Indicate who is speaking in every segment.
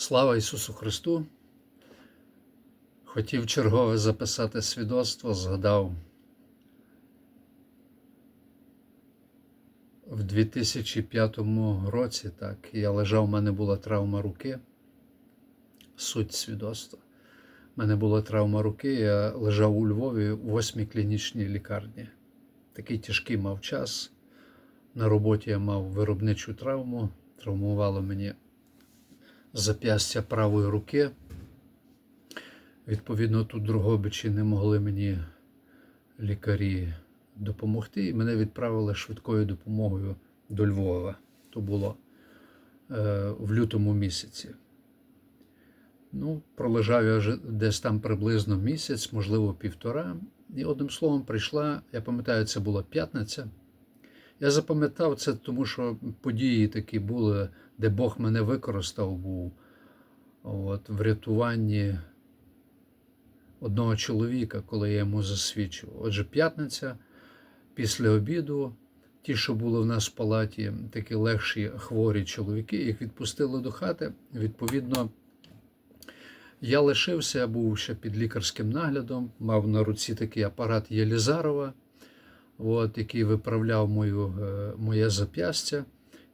Speaker 1: Слава Ісусу Христу! Хотів чергове записати свідоцтво, згадав в 2005 році, так, я лежав, у мене була травма руки. Суть свідоцтва. У мене була травма руки, я лежав у Львові у восьмій клінічній лікарні. Такий тяжкий мав час. На роботі я мав виробничу травму, травмувало мені зап'ястя правої руки. Відповідно, тут Другобичі не могли мені лікарі допомогти, і мене відправили швидкою допомогою до Львова. То було е, в лютому місяці. Ну, пролежав я вже десь там приблизно місяць, можливо, півтора. І одним словом, прийшла, я пам'ятаю, це була п'ятниця. Я запам'ятав це, тому що події такі були, де Бог мене використав був от, в рятуванні одного чоловіка, коли я йому засвідчував. Отже, п'ятниця після обіду, ті, що були в нас в палаті, такі легші хворі чоловіки, їх відпустили до хати. Відповідно, я лишився, я був ще під лікарським наглядом, мав на руці такий апарат Єлізарова от, який виправляв мою, е, моє зап'ястя,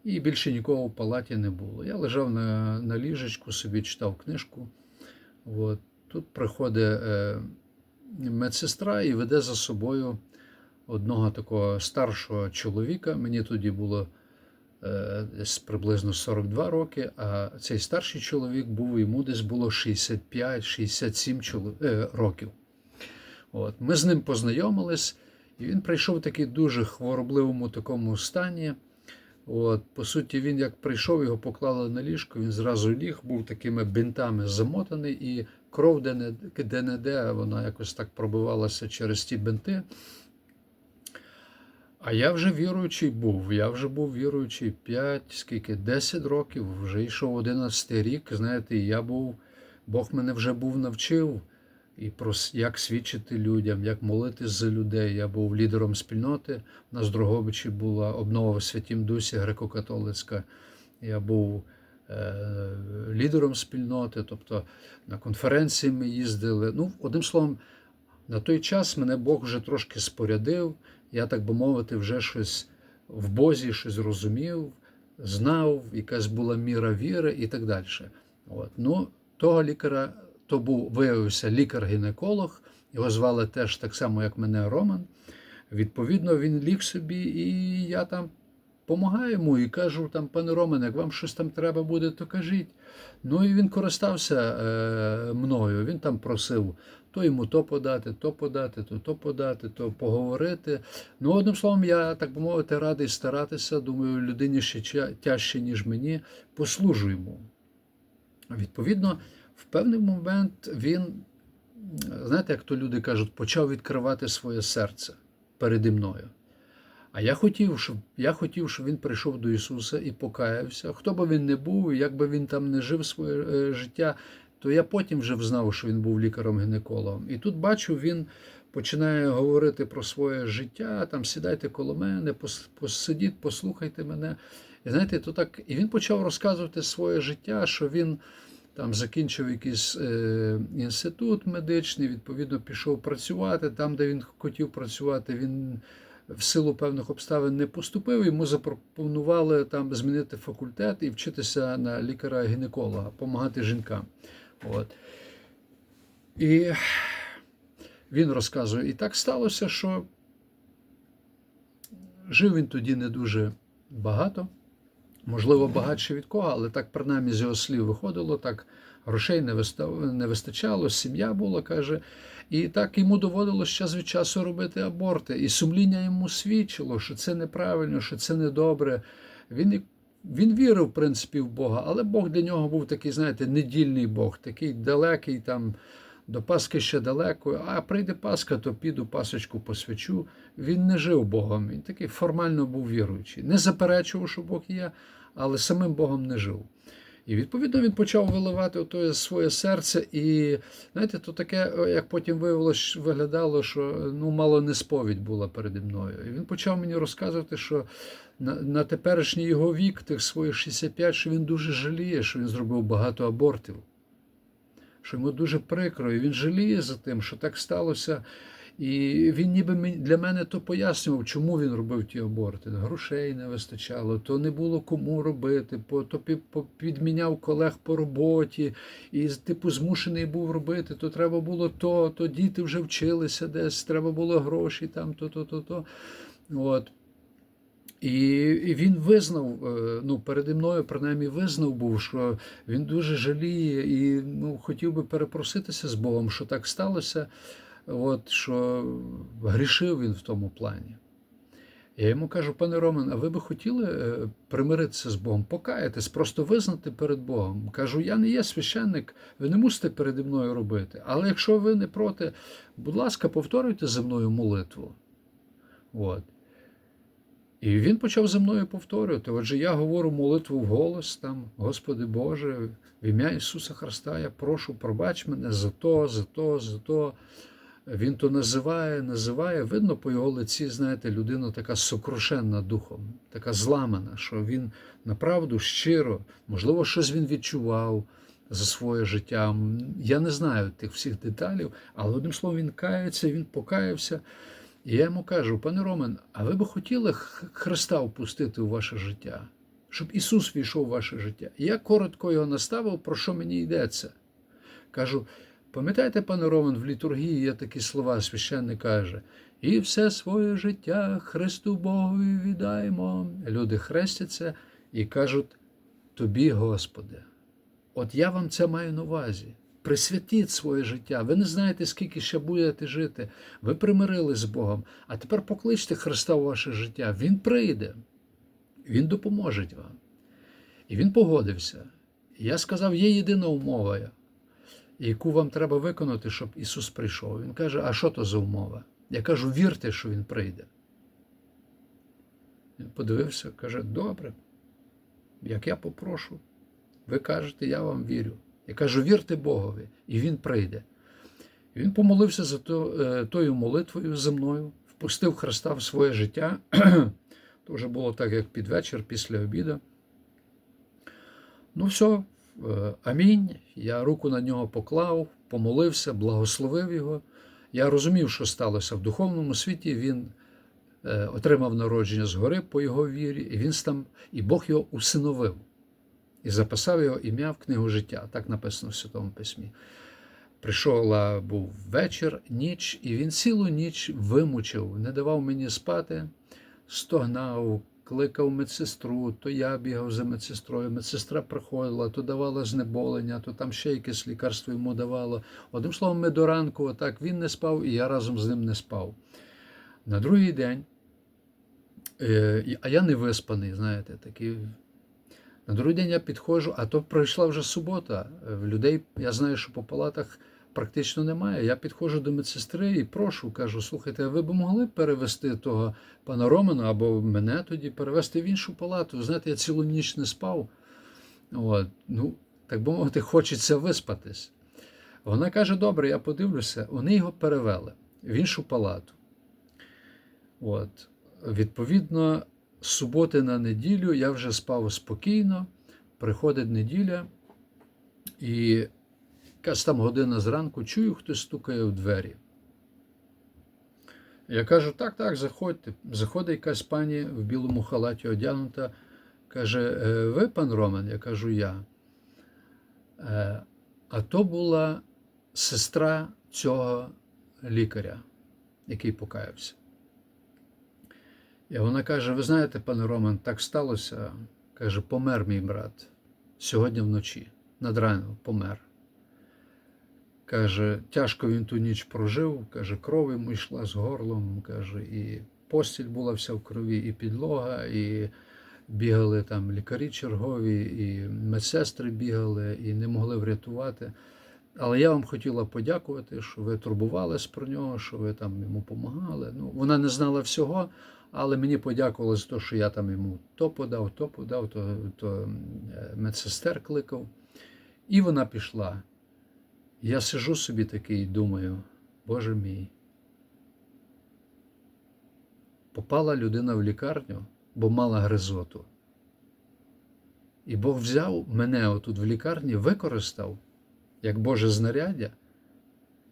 Speaker 1: і більше нікого в палаті не було. Я лежав на на ліжечку, собі читав книжку. От. Тут приходить е, медсестра і веде за собою одного такого старшого чоловіка. Мені тоді було е, десь приблизно 42 роки, а цей старший чоловік був йому десь було 65-67 е, років. От. Ми з ним познайомились. І він прийшов в такий дуже хворобливому такому стані. От, По суті, він як прийшов, його поклали на ліжко, він зразу ліг, був такими бинтами замотаний, і кров де-не-де, вона якось так пробивалася через ті бинти. А я вже віруючий був. Я вже був віруючий 5, скільки, 10 років, вже йшов 11 рік. Знаєте, я був, Бог мене вже був навчив і про як свідчити людям, як молитись за людей. Я був лідером спільноти. У нас в Дрогобичі була обнова в Святім Дусі греко-католицька. Я був е, лідером спільноти, тобто на конференції ми їздили. Ну, одним словом, на той час мене Бог вже трошки спорядив. Я, так би мовити, вже щось в Бозі щось розумів, знав, якась була міра віри і так далі. От. Ну, того лікаря то був виявився лікар-гінеколог, його звали теж так само, як мене Роман. Відповідно, він ліг собі, і я там допомагаю йому і кажу, там, пане Роман, як вам щось там треба буде, то кажіть. Ну і він користався е, мною. Він там просив то йому то подати, то подати, то то подати, то поговорити. Ну, одним словом, я, так би мовити, радий старатися. Думаю, людині ще тяжче, ніж мені, послужу йому. Відповідно в певний момент він, знаєте, як то люди кажуть, почав відкривати своє серце переді мною. А я хотів, щоб я хотів, щоб він прийшов до Ісуса і покаявся. Хто би він не був, як би він там не жив своє е, життя, то я потім вже взнав, що він був лікаром-гінекологом. І тут бачу, він починає говорити про своє життя, там сідайте коло мене, посидіть, послухайте мене. І знаєте, то так, і він почав розказувати своє життя, що він там закінчив якийсь е, інститут медичний, відповідно, пішов працювати. Там, де він хотів працювати, він в силу певних обставин не поступив. Йому запропонували там змінити факультет і вчитися на лікаря-гінеколога, допомагати жінкам. От. І він розказує, і так сталося, що жив він тоді не дуже багато. Можливо, багатше від кого, але так принаймні з його слів виходило, так грошей не вистачало, сім'я була, каже. І так йому доводилось час від часу робити аборти. І сумління йому свідчило, що це неправильно, що це недобре. Він він вірив, в принципі, в Бога, але Бог для нього був такий, знаєте, недільний Бог, такий далекий там. До Пасхи ще далеко, а прийде Пасха, то піду пасочку посвячу. Він не жив Богом, він такий формально був віруючий. Не заперечував, що Бог є, але самим Богом не жив. І відповідно він почав виливати ото своє серце. І знаєте, то таке, як потім виявилось, виглядало, що ну мало не сповідь була переді мною. І він почав мені розказувати, що на, на теперішній його вік, тих своїх 65, що він дуже жаліє, що він зробив багато абортів. Що йому дуже прикро, і він жаліє за тим, що так сталося. І він ніби для мене то пояснював, чому він робив ті аборти. Грошей не вистачало, то не було кому робити, то підміняв колег по роботі, і типу змушений був робити, то треба було то, то діти вже вчилися десь, треба було гроші там, то, то, то. От. І, він визнав, е, ну переді мною принаймні визнав був, що він дуже жаліє і ну, хотів би перепроситися з Богом, що так сталося, от, що грішив він в тому плані. Я йому кажу, пане Роман, а ви би хотіли е, примиритися з Богом, покаятись, просто визнати перед Богом. Кажу, я не є священник, ви не мусите переді мною робити. Але якщо ви не проти, будь ласка, повторюйте зі мною молитву. От. І він почав за мною повторювати. Отже, я говорю молитву вголос там, Господи Боже, в ім'я Ісуса Христа, я прошу, пробач мене за то, за то, за то. Він то називає, називає. Видно по його лиці, знаєте, людина така сокрушенна духом, така зламана, що він направду щиро, можливо, щось він відчував за своє життя. Я не знаю тих всіх деталів, але одним словом, він кається, він покаявся. І я йому кажу, пане Ромен, а ви би хотіли Христа впустити у ваше життя, щоб Ісус війшов у ваше життя? І я коротко його наставив, про що мені йдеться. Кажу, пам'ятаєте, пане Роман, в літургії є такі слова, священник каже, і все своє життя Христу Богові віддаємо. Люди хрестяться і кажуть, тобі, Господи. От я вам це маю на увазі. Присвятіть своє життя. Ви не знаєте, скільки ще будете жити. Ви примирились з Богом. А тепер покличте Христа у ваше життя. Він прийде, Він допоможе вам. І він погодився. І я сказав, є єдина умова, яку вам треба виконати, щоб Ісус прийшов. Він каже, а що то за умова? Я кажу, вірте, що Він прийде. Він подивився, каже, добре, як я попрошу. Ви кажете, я вам вірю. Я кажу, вірте Богові, і Він прийде. Він помолився за то, е, тою молитвою за мною, впустив Христа в своє життя. То вже було так, як під вечір, після обіду. Ну, все, е, амінь. Я руку на нього поклав, помолився, благословив його. Я розумів, що сталося в духовному світі. Він е, отримав народження згори по його вірі, і він там, і Бог його усиновив і записав його ім'я в книгу життя. Так написано в Святому Письмі. Прийшов був вечір, ніч, і він цілу ніч вимучив, не давав мені спати, стогнав, кликав медсестру, то я бігав за медсестрою. Медсестра приходила, то давала знеболення, то там ще якесь лікарство йому давало. Одним словом, ми до ранку отак він не спав, і я разом з ним не спав. На другий день, е, а я не виспаний, знаєте, такий. На другий день я підходжу, а то пройшла вже субота. В людей, я знаю, що по палатах практично немає. Я підходжу до медсестри і прошу, кажу, слухайте, а ви б могли перевести того пана Романа або мене тоді перевести в іншу палату? Знаєте, я цілу ніч не спав. От, ну, так би мовити, хочеться виспатись. Вона каже: добре, я подивлюся, вони його перевели в іншу палату. От, Відповідно, суботи на неділю я вже спав спокійно, приходить неділя, і якась там година зранку чую, хтось стукає в двері. Я кажу: так, так, заходьте. Заходить якась пані в білому халаті одягнута, каже: «Е, ви, пан Роман? Я кажу, я. «Е, А то була сестра цього лікаря, який покаявся. І вона каже: Ви знаєте, пане Роман, так сталося. Каже, помер мій брат сьогодні вночі, над раном помер. Каже, тяжко він ту ніч прожив, каже, кров йому йшла з горлом, каже, і постіль була вся в крові, і підлога, і бігали там лікарі чергові, і медсестри бігали, і не могли врятувати. Але я вам хотіла подякувати, що ви турбувались про нього, що ви там йому допомагали. Ну, вона не знала всього, але мені подякували за те, що я там йому то подав, то подав, то, то е, медсестер кликав. І вона пішла. Я сижу собі такий і думаю, Боже мій. Попала людина в лікарню, бо мала гризоту. І Бог взяв мене отут в лікарні, використав як Боже знаряддя,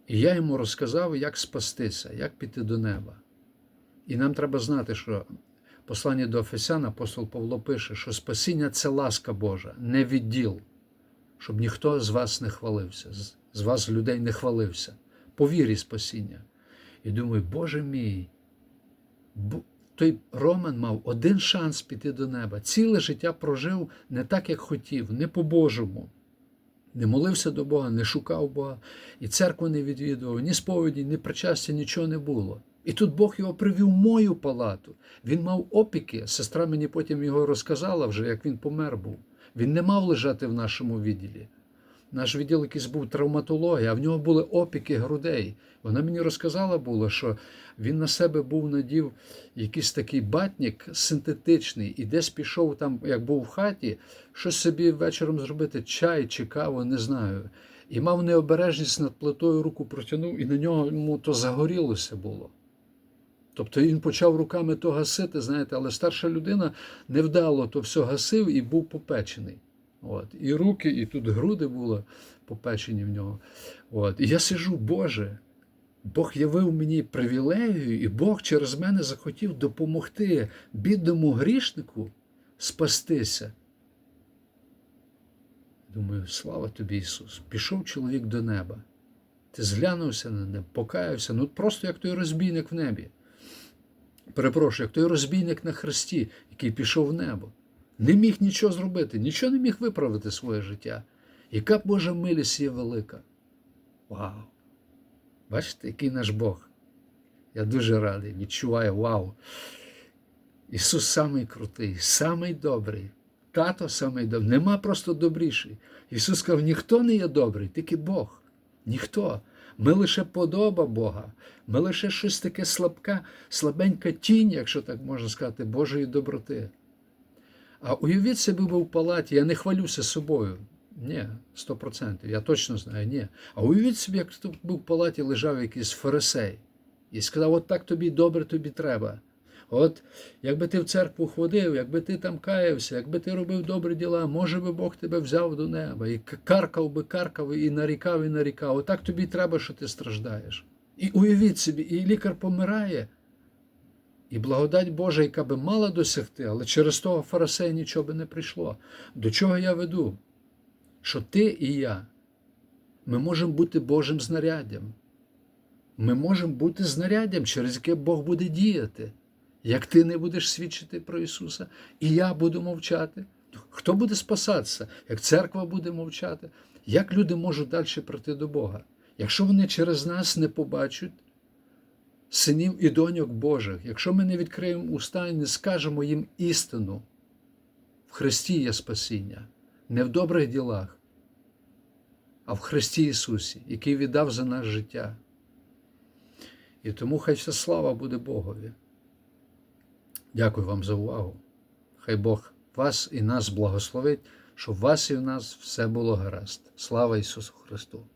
Speaker 1: і я йому розказав, як спастися, як піти до неба. І нам треба знати, що послання до Офесян апостол Павло пише, що спасіння це ласка Божа, не відділ, щоб ніхто з вас не хвалився, з вас людей не хвалився. По вірі спасіння. І думаю, Боже мій, той Роман мав один шанс піти до неба. Ціле життя прожив не так, як хотів, не по-божому. Не молився до Бога, не шукав Бога, і церкву не відвідував, ні сповіді, ні причастя, нічого не було. І тут Бог його привів в мою палату. Він мав опіки. Сестра мені потім його розказала вже, як він помер був. Він не мав лежати в нашому відділі. Наш відділ якийсь був травматологія, а в нього були опіки грудей. Вона мені розказала було, що він на себе був надів якийсь такий батнік синтетичний, і десь пішов там, як був в хаті, щось собі вечором зробити, чай чи каву, не знаю. І мав необережність над плитою руку протягнув, і на нього йому то загорілося було. Тобто він почав руками то гасити, знаєте, але старша людина невдало то все гасив і був попечений. От. І руки, і тут груди були попечені в нього. От. І я сижу, Боже, Бог явив мені привілегію, і Бог через мене захотів допомогти бідному грішнику спастися. Думаю, слава тобі, Ісус. Пішов чоловік до неба. Ти зглянувся на небо, покаявся, ну просто як той розбійник в небі. Перепрошую, як той розбійник на хресті, який пішов в небо. Не міг нічого зробити, нічого не міг виправити своє життя. Яка Божа милість є велика. Вау! Бачите, який наш Бог. Я дуже радий, відчуваю, вау. Ісус самий крутий, самий добрий. Тато самий добрий. Нема просто добріший. Ісус сказав, ніхто не є добрий, тільки Бог. Ніхто. Ми лише подоба Бога. Ми лише щось таке слабка, слабенька тінь, якщо так можна сказати, Божої доброти. А уявіть себе ви в палаті, я не хвалюся собою. Ні, сто процентів, я точно знаю, ні. А уявіть собі, як був в палаті лежав якийсь фарисей і сказав: от так тобі добре тобі треба. От якби ти в церкву ходив, якби ти там каявся, якби ти робив добрі діла, може би Бог тебе взяв до неба і каркав би, каркав і нарікав, і нарікав. Отак тобі треба, що ти страждаєш. І уявіть собі, і лікар помирає. І благодать Божа, яка би мала досягти, але через того фарисея нічого би не прийшло. До чого я веду? Що ти і я, ми можемо бути Божим знаряддям. Ми можемо бути знаряддям, через яке Бог буде діяти. Як ти не будеш свідчити про Ісуса, і я буду мовчати. Хто буде спасатися? Як церква буде мовчати? Як люди можуть далі прийти до Бога? Якщо вони через нас не побачать синів і доньок Божих, якщо ми не відкриємо уста і не скажемо їм істину, в Христі є спасіння, не в добрих ділах, а в Христі Ісусі, який віддав за нас життя. І тому хай вся слава буде Богові. Дякую вам за увагу. Хай Бог вас і нас благословить, щоб вас і в нас все було гаразд. Слава Ісусу Христу!